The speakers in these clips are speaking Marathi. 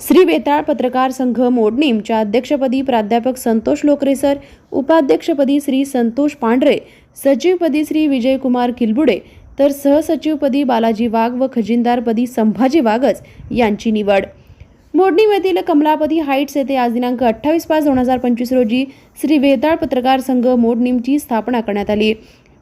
श्री बेताळ पत्रकार संघ मोडणीमच्या अध्यक्षपदी प्राध्यापक संतोष लोकरेसर उपाध्यक्षपदी श्री संतोष पांढरे सचिवपदी श्री विजयकुमार किलबुडे तर सहसचिवपदी बालाजी वाघ व खजिनदारपदी संभाजी वाघच यांची निवड. मोडणीम येथील कमलापती हाईट्स येथे आज दिनांक अठ्ठावीस पाच दोन हजार पंचवीस रोजी श्री वेताळ पत्रकार संघ मोडणीमची स्थापना करण्यात आली.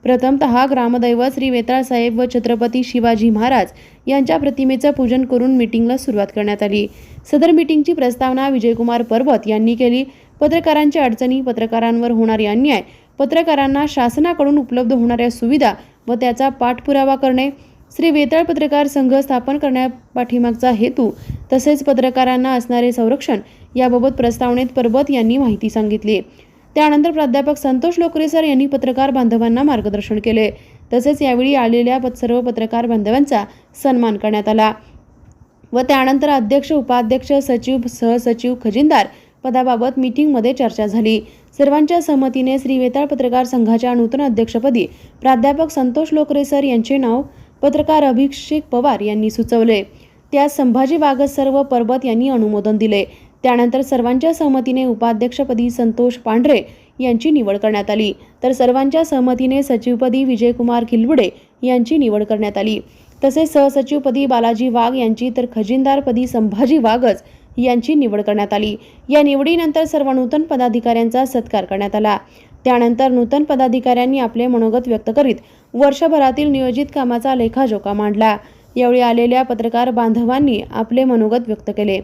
प्रथमतः ग्रामदैवत श्री वेताळ साहेब व छत्रपती शिवाजी महाराज यांच्या प्रतिमेचं पूजन करून मीटिंगला सुरुवात करण्यात आली. सदर मीटिंगची प्रस्तावना विजयकुमार पर्वत यांनी केली. पत्रकारांच्या अडचणी पत्रकारांवर होणारे अन्याय पत्रकारांना शासनाकडून उपलब्ध होणाऱ्या सुविधा व त्याचा पाठपुरावा करणे श्री वेताळ पत्रकार संघ स्थापन करण्यापाठीमागचा हेतू तसेच पत्रकारांना असणारे संरक्षण याबाबत प्रस्तावनेत पर्वत यांनी माहिती सांगितली. त्यानंतर प्राध्यापक संतोष लोकरेसर यांनी पत्रकार बांधवांना मार्गदर्शन केले. तसेच यावेळी आलेल्या सर्व पत्रकार बांधवांचा सन्मान करण्यात आला. व त्यानंतर अध्यक्ष उपाध्यक्ष सचिव सहसचिव खजिनदार पदाबाबत मीटिंगमध्ये चर्चा झाली. सर्वांच्या सहमतीने श्री वेताळ पत्रकार संघाच्या नूतन अध्यक्षपदी प्राध्यापक संतोष लोकरेसर यांचे नाव पत्रकार अभिषेक पवार यांनी सुचवले. त्यास संभाजी वागत सर्व पर्वत यांनी अनुमोदन दिले. त्यानंतर सर्वांच्या सहमतीने उपाध्यक्षपदी संतोष पांढरे यांची निवड करण्यात आली. तर सर्वांच्या सहमतीने सचिवपदी विजयकुमार खिलबुडे यांची निवड करण्यात आली. तसेच सहसचिवपदी बालाजी वाघ यांची तर खजिनदारपदी संभाजी वाघच यांची निवड करण्यात आली. या निवडीनंतर सर्व नूतन पदाधिकाऱ्यांचा सत्कार करण्यात आला. त्यानंतर नूतन पदाधिकाऱ्यांनी आपले मनोगत व्यक्त करीत वर्षभरातील नियोजित कामाचा लेखाजोखा मांडला. यावेळी आलेल्या पत्रकार बांधवांनी आपले मनोगत व्यक्त केले.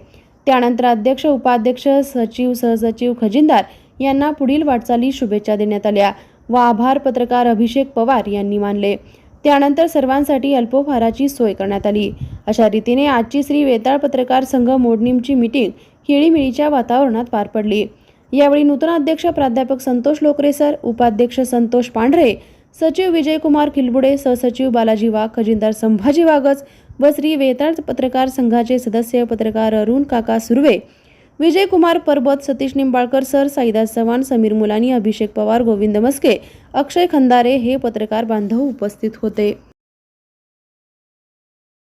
त्यानंतर अध्यक्ष उपाध्यक्ष सचिव सहसचिव खजिनदार यांना पुढील वाटचाली शुभेच्छा देण्यात आल्या. व आभार पत्रकार अभिषेक पवार यांनी मानले. त्यानंतर सर्वांसाठी अल्पोपहाराची सोय करण्यात आली. अशा रीतीने आजची श्री वेताळ पत्रकार संघ मोडणीमची मीटिंग खेळीमेळीच्या वातावरणात पार पडली. यावेळी नूतन अध्यक्ष प्राध्यापक संतोष लोकरेसर उपाध्यक्ष संतोष पांढरे सचिव विजयकुमार खिलबुडे सहसचिव बालाजी वाघ खजिनदार संभाजी वागच व श्री वेताळ पत्रकार संघाचे सदस्य पत्रकार अरुण काका सुर्वे विजयकुमार परबत सतीश निंबाळकर सर साईदास चव्हाण समीर मुलानी अभिषेक पवार गोविंद मस्के अक्षय खंदारे हे पत्रकार बांधव उपस्थित होते.